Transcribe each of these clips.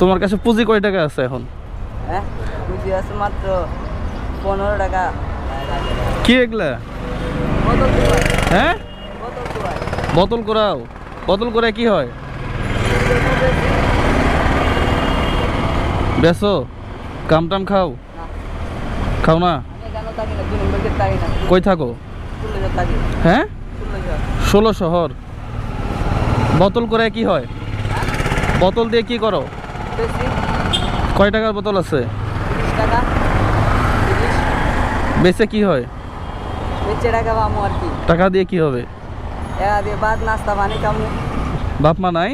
তোমার কাছে পুঁজি কয় টাকা আছে এখন? হ্যাঁ পুঁজি আছে মাত্র পনেরো টাকা। কি এগুলা? হ্যাঁ? বোতল করাও? বোতল করে কি হয়? বেসো কাম টাম খাও খাও না? কই থাকো? হ্যাঁ? ষোলো শহর। বোতল করে কি হয়? বোতল দিয়ে কি করো? বেশি। কয় টাকার বোতল আছে? টাকা। বেচে কি হয়? বেচে টাকা পাবো আর কি। টাকা দিয়ে কি হবে? এরা দিয়ে বাদ নাস্তা পানি কামু বাপ মা নাই?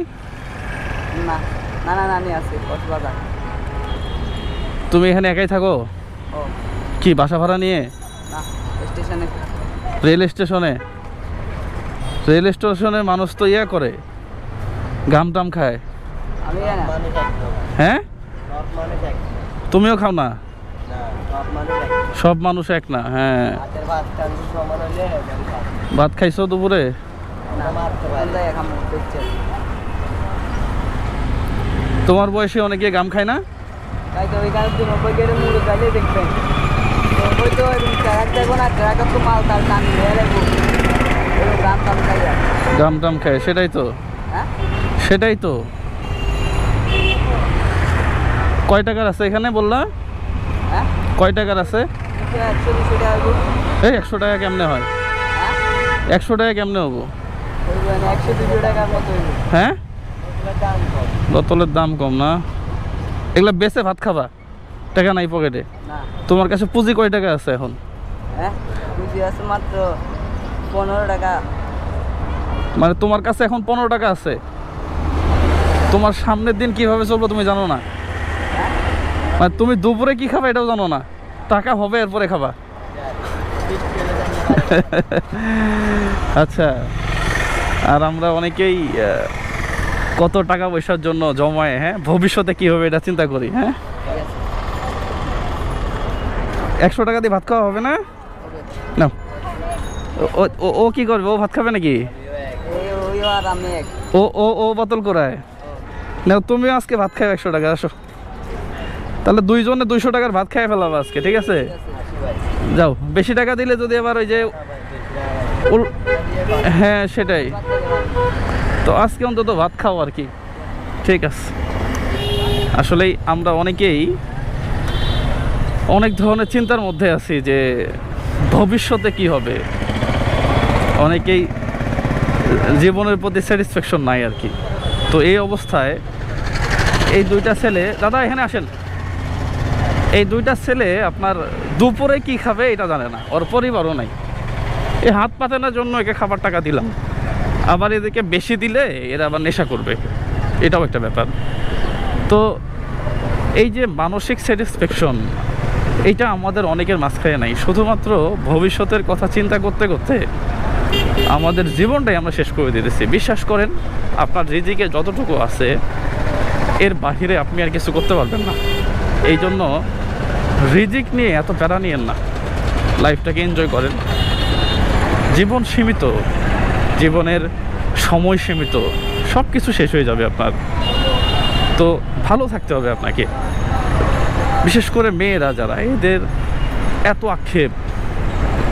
না নানা নানি আছে কক্সবাজার। তুমি এখানে একাই থাকো? কি বাসা ভাড়া নিয়ে? না স্টেশনে। রেল স্টেশনে? রেল স্টেশনে মানুষ তো ইয়া করে গাম টাম খায়। না হ্যাঁ? তুমিও খাও না? সব মানুষ এক না হ্যাঁ। ভাত খাইছো দুপুরে? তোমার বয়সে অনেকে গাম খায় না? গাম টাম খায় সেটাই তো। হ্যাঁ? সেটাই তো। কয় টাকার আছে এখানে বললা? হ্যাঁ? কয় টাকার আছে। এই একশো টাকা কেমনে হয়? হ্যাঁ? একশো টাকা কেমনে হব? মানে হ্যাঁ? বোতলের দাম কম। না? এগুলা বেচে ভাত খাবা? টাকা নাই পকেটে? তোমার কাছে পুঁজি কয় টাকা আছে এখন? হ্যাঁ? মানে তোমার কাছে এখন পনেরো টাকা আছে। তোমার সামনের দিন কীভাবে চলবে তুমি জানো না? মানে তুমি দুপুরে কি খাবা এটাও জানো না। টাকা হবে এরপরে খাবা। আচ্ছা আর আমরা অনেকেই কত টাকা পয়সার জন্য জমায় হ্যাঁ? ভবিষ্যতে কি হবে এটা চিন্তা করি হ্যাঁ? একশো টাকা দিয়ে ভাত খাওয়া হবে না? না ও- ও কি করবে? ও ভাত খাবে নাকি? ও ও ও বোতল করায়। না তুমিও আজকে ভাত খাও একশো টাকা আসো। তাহলে দুইজনে দুইশো টাকার ভাত খাই ফেলাবো আজকে, ঠিক আছে? যাও, বেশি টাকা দিলে যদি আবার ওই যে হ্যাঁ সেটাই। তো আজকে অন্তত ভাত খাও আর কি। ঠিক আছে। আসলেই আমরা অনেকেই অনেক ধরনের চিন্তার মধ্যে আছি যে ভবিষ্যতে কি হবে। অনেকেই জীবনের প্রতি স্যাটিসফ্যাকশন নাই আর কি। তো এই অবস্থায় এই দুইটা ছেলে দাদা, এখানে আসেন। এই দুইটা ছেলে আপনার দুপুরে কি খাবে এটা জানে না, ওর পরিবারও নাই। এই হাত পাতানোর জন্য একে খাবার টাকা দিলাম। আবার এদেরকে বেশি দিলে এরা আবার নেশা করবে। এটাও একটা ব্যাপার। তো এই যে মানসিক স্যাটিসফ্যাকশন এইটা আমাদের অনেকের মাঝখানে নাই। শুধুমাত্র ভবিষ্যতের কথা চিন্তা করতে করতে আমাদের জীবনটাই আমরা শেষ করে দিতেছি। বিশ্বাস করেন, আপনার রিজিকে যতটুকু আছে, এর বাহিরে আপনি আর কিছু করতে পারবেন না। এই জন্য রিজিক নিয়ে এত প্যারা নিয়েন না। লাইফটাকে এনজয় করেন। জীবন সীমিত, জীবনের সময় সীমিত সব কিছু শেষ হয়ে যাবে আপনার। তো ভালো থাকতে হবে আপনাকে। বিশেষ করে মেয়েরা যারা, এদের এত আক্ষেপ,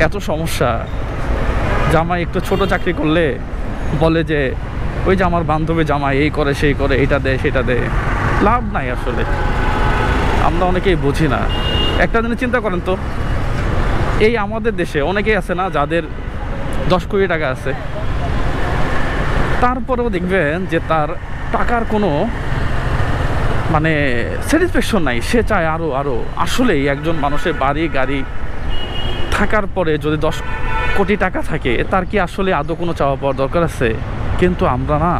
এত সমস্যা। জামাই একটু ছোট চাকরি করলে বলে যে, ওই যে আমার বান্ধবী জামাই, এই করে, সেই করে এটা দেয় সেটা দেয় লাভ নাই আসলে। আমরা অনেকেই বুঝি না। একটা জিনিস চিন্তা করেন তো, এই আমাদের দেশে অনেকেই আছে না যাদের দশ কোটি টাকা আছে। তারপরেও দেখবেন যে তার টাকার কোনো মানে স্যাটিসফ্যাকশন নাই। সে চায় আরও আরও আসলেই একজন মানুষের বাড়ি, গাড়ি থাকার পরে যদি দশ কোটি টাকা থাকে, তার কি আসলে আদৌ কোনো চাওয়া পাওয়ার দরকার আছে? কিন্তু আমরা না,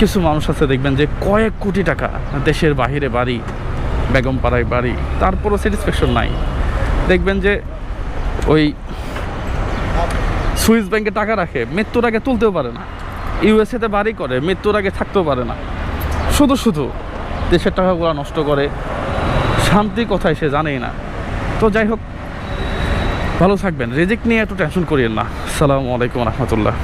কিছু মানুষ আছে দেখবেন যে কয়েক কোটি টাকা দেশের বাহিরে বাড়ি বেগম পাড়ায় বাড়ি, তারপরও স্যাটিসফ্যাকশন নাই। দেখবেন যে ওই সুইস ব্যাংকে টাকা রাখে, মৃত্যুর আগে তুলতেও পারে না। ইউএসএতে বাড়ি করে, মৃত্যুর আগে থাকতেও পারে না। শুধু শুধু দেশের টাকাগুলো নষ্ট করে, শান্তি কোথায় সে জানেই না। তো যাই হোক, ভালো থাকবেন, রেজিক নিয়ে একটু টেনশন করিয়েন না। আসসালামু আলাইকুম রহমতুল্লাহ।